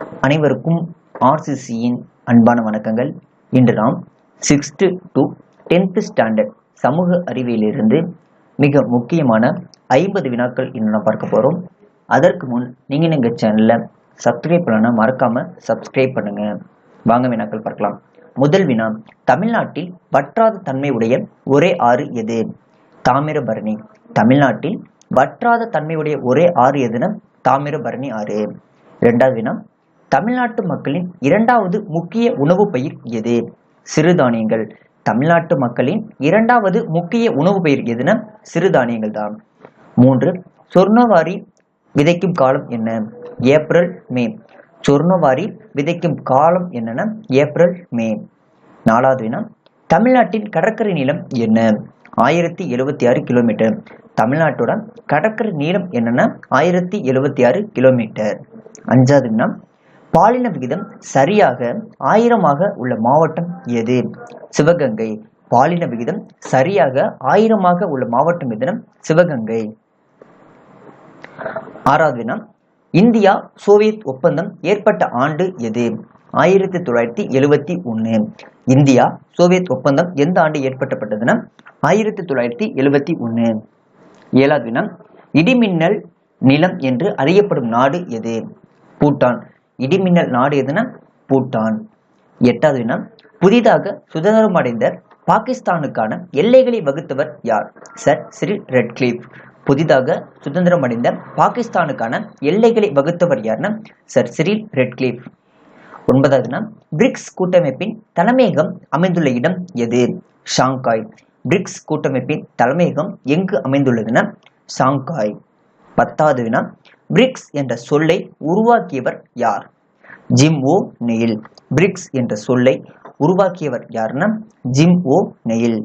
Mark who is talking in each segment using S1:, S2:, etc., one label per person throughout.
S1: அனைவருக்கும் ஆர்சிசியின் அன்பான வணக்கங்கள். இன்று நாம் சிக்ஸ்த்து டு டென்த்து ஸ்டாண்டர்ட் சமூக அறிவியலிருந்து மிக முக்கியமான ஐம்பது வினாக்கள் இன்று நாம் பார்க்க போகிறோம் அதற்கு முன் நீங்கள் எங்கள் சேனலில் சப்ஸ்கிரைப் பண்ணனா மறக்காமல் சப்ஸ்கிரைப் பண்ணுங்க. வாங்க வினாக்கள் பார்க்கலாம். முதல் வினா தமிழ்நாட்டில் வற்றாத தன்மை உடைய ஒரே ஆறு எது? தாமிரபரணி. தமிழ்நாட்டில் வற்றாத தன்மையுடைய ஒரே ஆறு எதுனா தாமிரபரணி ஆறு. ரெண்டாவது வினா தமிழ்நாட்டு மக்களின் இரண்டாவது முக்கிய உணவு பயிர் எது? சிறுதானியங்கள். தமிழ்நாட்டு மக்களின் இரண்டாவது முக்கிய உணவு பயிர் எதுனா சிறுதானியங்கள் தான். மூன்று சொர்ணவாரி விதைக்கும் காலம் என்ன? April May. சொர்ணவாரி விதைக்கும் காலம் என்னன்னா ஏப்ரல் மே. நாலாவது வினா தமிழ்நாட்டின் கடற்கரை நீளம் என்ன? ஆயிரத்தி எழுபத்தி ஆறு கிலோமீட்டர். தமிழ்நாட்டோட கடற்கரை நீளம் என்னன்னா ஆயிரத்தி எழுபத்தி ஆறு கிலோமீட்டர். அஞ்சாவது வினா பாலின விகிதம் சரியாக ஆயிரமாக உள்ள மாவட்டம் எது? சிவகங்கை. பாலின விகிதம் சரியாக ஆயிரமாக உள்ள மாவட்டம் எதனம் சிவகங்கை. ஆறாவது வினா இந்தியா சோவியத் ஒப்பந்தம் ஏற்பட்ட ஆண்டு எது? ஆயிரத்தி தொள்ளாயிரத்தி எழுவத்தி ஒன்று இந்தியா சோவியத் ஒப்பந்தம் எந்த ஆண்டு ஏற்பட்டப்பட்டதுன்னா ஆயிரத்தி தொள்ளாயிரத்தி எழுவத்தி ஒன்று ஏழாவது வினா இடிமின்னல் நிலம் என்று அறியப்படும் நாடு எது? பூட்டான். இடிமின்னல் நாடு எதுனா பூட்டான். எட்டாவது வினா புதிதாக சுதந்திரம் அடைந்த பாகிஸ்தானுக்கான எல்லைகளை வகுத்தவர் யார்? சர் சிறில் ரெட்கிளிஃப் புதிதாக சுதந்திரம் அடைந்த பாகிஸ்தானுக்கான எல்லைகளை வகுத்தவர் யார்னா? சர் சிறில் ரெட்கிளிஃப் ஒன்பதாவதுனா பிரிக்ஸ் கூட்டமைப்பின் தலைமையகம் அமைந்துள்ள இடம் எது? ஷாங்காய். பிரிக்ஸ் கூட்டமைப்பின் தலைமையகம் எங்கு அமைந்துள்ளதுன்னா ஷாங்காய். பத்தாவது வினா பிரிக்ஸ் என்ற சொல்லை உருவாக்கியவர் யார்? ஜிம் ஓ நெயில். பிரிக்ஸ் என்ற சொல்லை உருவாக்கியவர் யாருன்னா ஜிம் ஓ நெயில்.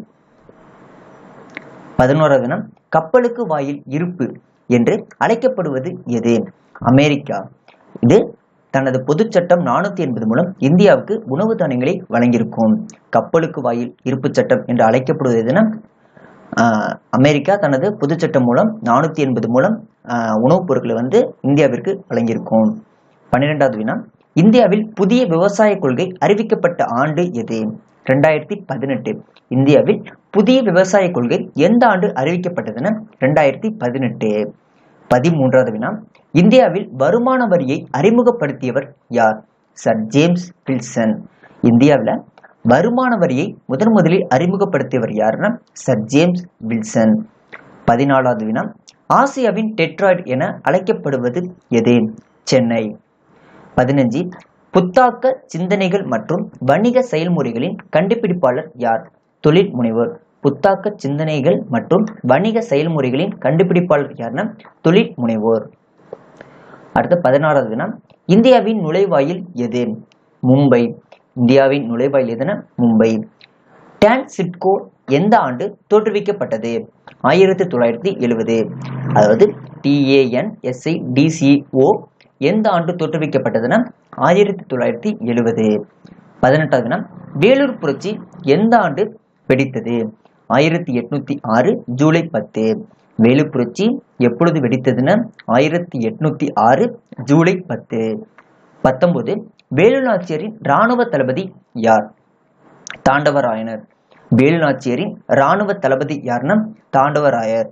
S1: பதினோராவது தினம் கப்பலுக்கு வாயில் இருப்பு என்று அழைக்கப்படுவது எது? அமெரிக்கா. இது தனது பொதுச்சட்டம் நானூத்தி எண்பது மூலம் இந்தியாவுக்கு உணவு தானியங்களை வழங்கியிருக்கும். கப்பலுக்கு வாயில் இருப்பு சட்டம் என்று அழைக்கப்படுவது எதுனா அமெரிக்கா தனது பொதுச் சட்டம் மூலம் நானூற்றி எண்பது மூலம் உணவுப் பொருட்களை வந்து இந்தியாவிற்கு வழங்கியிருக்கும். பன்னிரெண்டாவது வினா. இந்தியாவில் புதிய விவசாய கொள்கை அறிவிக்கப்பட்ட ஆண்டு எது? ரெண்டாயிரத்தி பதினெட்டு. இந்தியாவில் புதிய விவசாய கொள்கை எந்த ஆண்டு அறிவிக்கப்பட்டதுன்னா ரெண்டாயிரத்தி பதினெட்டு. பதிமூன்றாவது வினா. இந்தியாவில் வருமான வரியை அறிமுகப்படுத்தியவர் யார்? சர் ஜேம்ஸ் வில்சன் இந்தியாவில் வருமான வரியை முதன் முதலில் அறிமுகப்படுத்தியவர் யாருன்னா சர் ஜேம்ஸ் வில்சன் பதினாலாவது வினா ஆசியாவின் டெட்ராய்டு என அழைக்கப்படுவது எது? சென்னை. பதினஞ்சு புத்தாக்க சிந்தனைகள் மற்றும் வணிக செயல்முறைகளின் கண்டுபிடிப்பாளர் யார்? தொழில் முனைவோர் புத்தாக்க சிந்தனைகள் மற்றும் வணிக செயல்முறைகளின் கண்டுபிடிப்பாளர் யார்னா தொழில் முனைவோர் அடுத்த பதினாறாவது வினா இந்தியாவின் நுழைவாயில் எது? மும்பை. இந்தியாவின் நுழைவாயில் எதுனா மும்பை. டான் சிட்கோ எந்த ஆண்டு தோற்றுவிக்கப்பட்டது? ஆயிரத்தி தொள்ளாயிரத்தி எழுபது அதாவது டிஏஎன்எஸ்ஐ டிசிஓ எந்த ஆண்டு தோற்றுவிக்கப்பட்டதுன்னா ஆயிரத்தி தொள்ளாயிரத்தி எழுபது பதினெட்டாவது வேலூர் புரட்சி எந்த ஆண்டு வெடித்தது? ஆயிரத்தி எட்நூத்தி ஆறு ஜூலை பத்து. வேலூர் புரட்சி எப்பொழுது வெடித்ததுன்னா ஆயிரத்தி எட்நூத்தி ஆறு ஜூலை பத்து. பத்தொன்பது வேலுநாச்சியரின் இராணுவ தளபதி யார்? தாண்டவராயனர். வேலுநாச்சியரின் இராணுவ தளபதி யாருன்னா தாண்டவராயர்.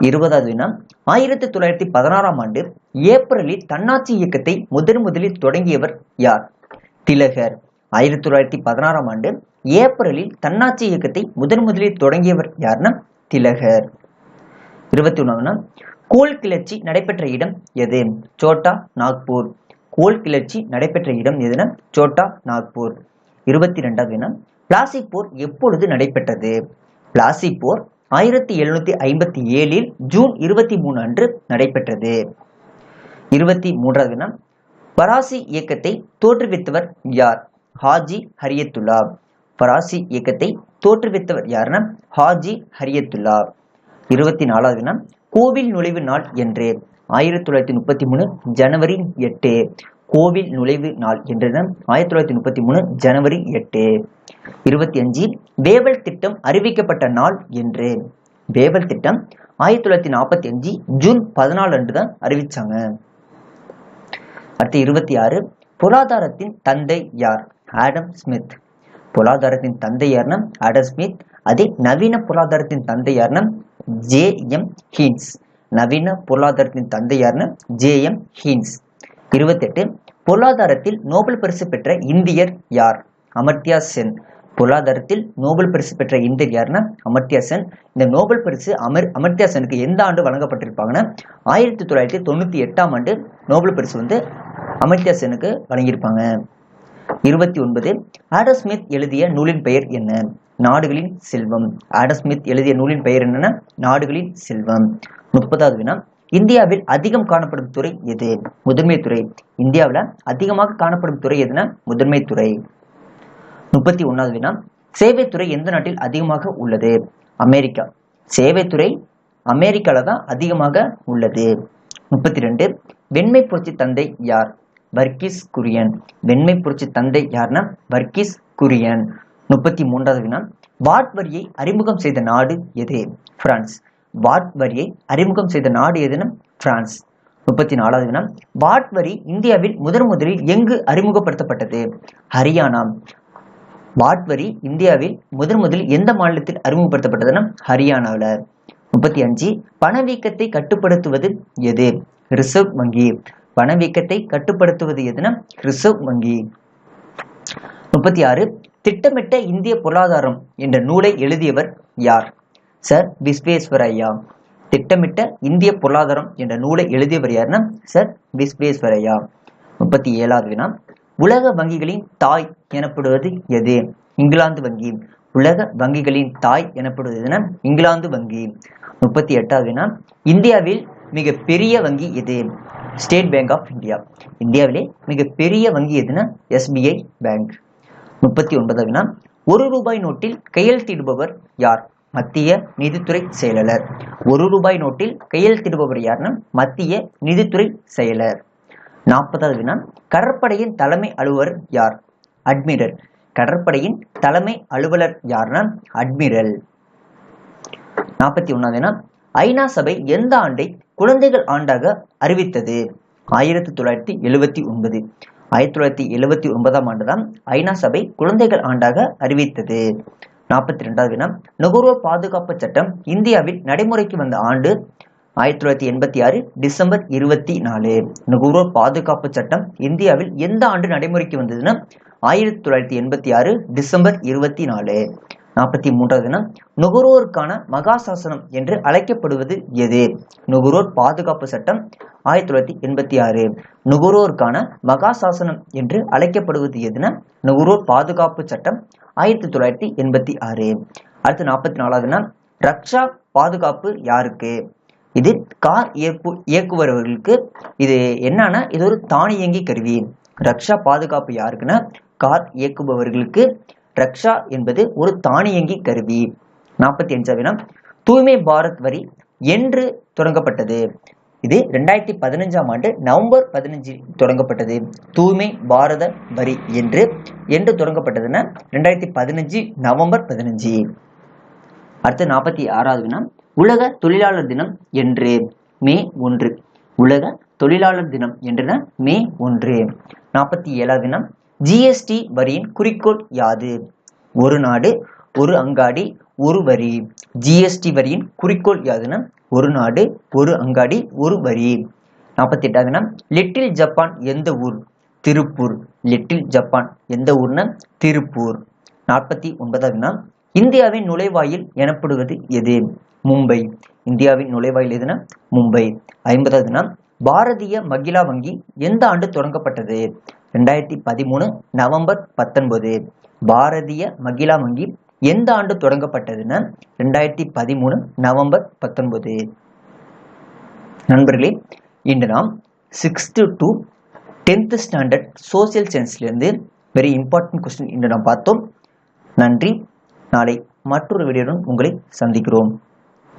S1: இருபதாவது வினா ஆயிரத்தி தொள்ளாயிரத்தி பதினாறாம் ஆண்டு ஏப்ரலில் தன்னாட்சி இயக்கத்தை முதன் முதலில் தொடங்கியவர் யார்? திலகர். ஆயிரத்தி தொள்ளாயிரத்தி பதினாறாம் ஆண்டு ஏப்ரலில் தன்னாட்சி இயக்கத்தை முதன் முதலில் தொடங்கியவர் யாருன்னா திலகர். இருபத்தி ஒன்றாவதுனா கோல் கிளர்ச்சி நடைபெற்ற இடம் எது? சோட்டா நாக்பூர். கோல் கிளர்ச்சி நடைபெற்ற இடம் எதுனா சோட்டா நாக்பூர். இருபத்தி ரெண்டாவது வினா பிளாசிக் போர் எப்பொழுது நடைபெற்றது? பிளாசிக் போர் ஆயிரத்தி எழுநூத்தி ஐம்பத்தி ஏழில் ஜூன் இருபத்தி மூணு அன்று நடைபெற்றது. இருபத்தி மூன்றாவது வினா பராசி இயக்கத்தை தோற்றுவித்தவர் யார்? ஹாஜி ஹரியத்துல்லா. பராசி இயக்கத்தை தோற்றுவித்தவர் யாருன்னா ஹாஜி ஹரியத்துல்லா. இருபத்தி நாலாவது வினா கோவில் நுழைவு நாள் என்று. ஆயிரத்தி தொள்ளாயிரத்தி முப்பத்தி மூணு ஜனவரி எட்டு கோவில் நுழைவு நாள் என்று ஆயிரத்தி தொள்ளாயிரத்தி முப்பத்தி மூணு ஜனவரி எட்டு. இருபத்தி அஞ்சு வேவல் திட்டம் அறிவிக்கப்பட்ட நாள் என்று. வேவல் திட்டம் ஆயிரத்தி தொள்ளாயிரத்தி நாற்பத்தி அஞ்சு ஜூன் பதினாலு அன்று தான் அறிவிச்சாங்க. அடுத்து இருபத்தி ஆறு பொருளாதாரத்தின் தந்தை யார்? Adam Smith. பொருளாதாரத்தின் தந்தை யார்னா ஆடம் ஸ்மித். அதே நவீன பொருளாதாரத்தின் தந்தை யார்னா ஜே எம் ஹீன்ஸ். நவீன பொருளாதாரத்தின் தந்தையார்னா ஜே எம் ஹீன்ஸ். இருபத்தெட்டு பொருளாதாரத்தில் நோபல் பரிசு பெற்ற இந்தியர் யார்? அமர்த்தியா சென். பொருளாதாரத்தில் நோபல் பரிசு பெற்ற இந்தியர் யாருன்னா அமர்த்தியா சென். இந்த நோபல் பரிசு அமர் அமர்த்தியா செனுக்கு எந்த ஆண்டு வழங்கப்பட்டிருப்பாங்கன்னா ஆயிரத்தி தொள்ளாயிரத்தி தொண்ணூத்தி எட்டாம் ஆண்டு நோபல் பரிசு வந்து அமர்த்தியா செனுக்கு வழங்கியிருப்பாங்க. இருபத்தி ஒன்பது ஆடம் ஸ்மித் எழுதிய நூலின் பெயர் என்ன? நாடுகளின் செல்வம். ஆடம் ஸ்மித் எழுதிய நூலின் பெயர் என்னன்னா நாடுகளின் செல்வம். முப்பதாவது வினா. இந்தியாவில் அதிகம் காணப்படும் துறை எது? முதன்மை துறை. இந்தியாவில் அதிகமாக காணப்படும் துறை எதுனா முதன்மை துறை. முப்பத்தி ஒன்னாவது வினா. சேவைத்துறை எந்த நாட்டில் அதிகமாக உள்ளது? அமெரிக்கா. சேவைத்துறை அமெரிக்கால தான் அதிகமாக உள்ளது. முப்பத்தி ரெண்டு. வெண்மை புரட்சி தந்தை யார்? வர்கீஸ் குரியன். வெண்மை புரட்சி தந்தை யார்னா வர்கீஸ் குரியன். முப்பத்தி மூன்றாவது வினா. வாட் வரியை அறிமுகம் செய்த நாடு எது? பிரான்ஸ். வாட் வரியை அறிமுகம் செய்த நாடு எதுனா பிரான்ஸ். முப்பத்தி நாலாவது வினா வாட் வரி இந்தியாவில் முதன் முதலில் எங்கு அறிமுகப்படுத்தப்பட்டது? ஹரியானா. வாட் வரி இந்தியாவில் முதன் முதலில் எந்த மாநிலத்தில் அறிமுகப்படுத்தப்பட்டதுன்னா ஹரியானாவில் முப்பத்தி அஞ்சு பணவீக்கத்தை கட்டுப்படுத்துவது எது? ரிசர்வ் வங்கி. பணவீக்கத்தை கட்டுப்படுத்துவது எதுனா? ரிசர்வ் வங்கி. முப்பத்தி ஆறு திட்டமிட்ட இந்திய பொருளாதாரம் என்ற நூலை எழுதியவர் யார்? சர் விஸ்வேஸ்வரையா திட்டமிட்ட இந்திய பொருளாதாரம் என்ற நூலை எழுதியவர் யாருன்னா சர் விஸ்வேஸ்வரையா முப்பத்தி ஏழாவது வினா உலக வங்கிகளின் தாய் எனப்படுவது எது? இங்கிலாந்து வங்கி. உலக வங்கிகளின் தாய் எனப்படுவது இங்கிலாந்து வங்கி. முப்பத்தி எட்டாவது வினா இந்தியாவில் மிக பெரிய வங்கி எது? ஸ்டேட் பேங்க் ஆஃப் இந்தியா இந்தியாவிலே மிக பெரிய வங்கி எதுனா எஸ்பிஐ பேங்க் முப்பத்தி ஒன்பதாவது வினா ஒரு ரூபாய் நோட்டில் கையெழுத்திடுபவர் யார்? மத்திய நிதித்துறை செயலர் ஒரு ரூபாய் நோட்டில் கையெழுத்திடுபவர் யாருன்னா மத்திய நிதித்துறை செயலர். நாற்பதாவது வினா கடற்படையின் தலைமை அலுவலர் யார்? அட்மிரல். கடற்படையின் தலைமை அலுவலர் யார்னா அட்மிரல். நாற்பத்தி ஒன்னாவது வினா ஐநா சபை எந்த ஆண்டை குழந்தைகள் ஆண்டாக அறிவித்தது? ஆயிரத்தி தொள்ளாயிரத்தி எழுவத்தி ஒன்பது. ஆயிரத்தி தொள்ளாயிரத்தி எழுவத்தி ஒன்பதாம் ஆண்டு தான் ஐநா சபை குழந்தைகள் ஆண்டாக அறிவித்தது. நாற்பத்தி ரெண்டாவது வினா நுகர்வோர் பாதுகாப்பு சட்டம் இந்தியாவில் நடைமுறைக்கு வந்த ஆண்டு ஆயிரத்தி தொள்ளாயிரத்தி எண்பத்தி ஆறு டிசம்பர் இருபத்தி நாலு. நுகர்வோர் பாதுகாப்பு சட்டம் இந்தியாவில் எந்த ஆண்டு நடைமுறைக்கு வந்ததுன்னா ஆயிரத்தி தொள்ளாயிரத்தி எண்பத்தி ஆறு டிசம்பர் இருபத்தி நாலு. நாற்பத்தி மூன்றாவது தினம் நுகர்வோருக்கான மகாசாசனம் என்று அழைக்கப்படுவது எது? நுகர்வோர் பாதுகாப்பு சட்டம் ஆயிரத்தி தொள்ளாயிரத்தி எண்பத்தி ஆறு. நுகர்வோருக்கான மகாசாசனம் என்று அழைக்கப்படுவது எதுனா நுகர்வோர் பாதுகாப்பு சட்டம் ஆயிரத்தி தொள்ளாயிரத்தி எண்பத்தி ஆறு. அடுத்து நாற்பத்தி நாலாவதுனா ரக்ஷா பாதுகாப்பு யாருக்கு? இது கார் இயக்கு இயக்குபவர்களுக்கு. இது என்னன்னா இது ஒரு தானியங்கி கருவி. ரக்ஷா பாதுகாப்பு யாருக்குன்னா? கார் இயக்குபவர்களுக்கு. ரக்ஷா என்பது ஒரு தானியங்கி கருவி. நாற்பத்தி அஞ்சாவது தூய்மை பாரத் வரி என்று தொடங்கப்பட்டது. இது ரெண்டாயிரத்தி பதினஞ்சாம் ஆண்டு நவம்பர் பதினஞ்சு தொடங்கப்பட்டது. தூய்மை பாரத வரி என்று என்று தொடங்கப்பட்டதுன்னா ரெண்டாயிரத்தி பதினஞ்சு நவம்பர் பதினஞ்சு. அடுத்து நாற்பத்தி ஆறாவது தினம் உலக தொழிலாளர் தினம் என்று மே ஒன்று. உலக தொழிலாளர் தினம் என்றுனா மே ஒன்று. நாற்பத்தி ஏழாவது தினம் ஜிஎஸ்டி வரியின் குறிக்கோள் யாது? ஒரு நாடு ஒரு அங்காடி ஒரு வரி. ஜிஎஸ்டி வரியின் குறிக்கோள் யாதுன்னா ஒரு நாடு ஒரு அங்காடி ஒரு வரி. நாற்பத்தி எட்டாவதுனா லிட்டில் ஜப்பான் எந்த ஊர்? திருப்பூர். லிட்டில் ஜப்பான் எந்த ஊர்னா திருப்பூர். நாற்பத்தி ஒன்பதாவதுனா இந்தியாவின் நுழைவாயில் எனப்படுவது எது? மும்பை. இந்தியாவின் நுழைவாயில் எதுனா மும்பை. ஐம்பதாவதுனா பாரதிய மகிழா வங்கி எந்த ஆண்டு தொடங்கப்பட்டது? ரெண்டாயிரத்தி பதிமூணு நவம்பர் பத்தொன்பது. பாரதிய மகிழா வங்கி எந்த ஆண்டு தொடங்கப்பட்டதுன்னா ரெண்டாயிரத்தி பதிமூணு நவம்பர் பத்தொன்பது. நண்பர்களே இன்று நாம் sixth to tenth standard social சயின்ஸ்லேருந்து very important question இன்று நாம் பார்த்தோம். நன்றி. நாளை மற்றொரு வீடியோடன் உங்களை சந்திக்கிறோம்.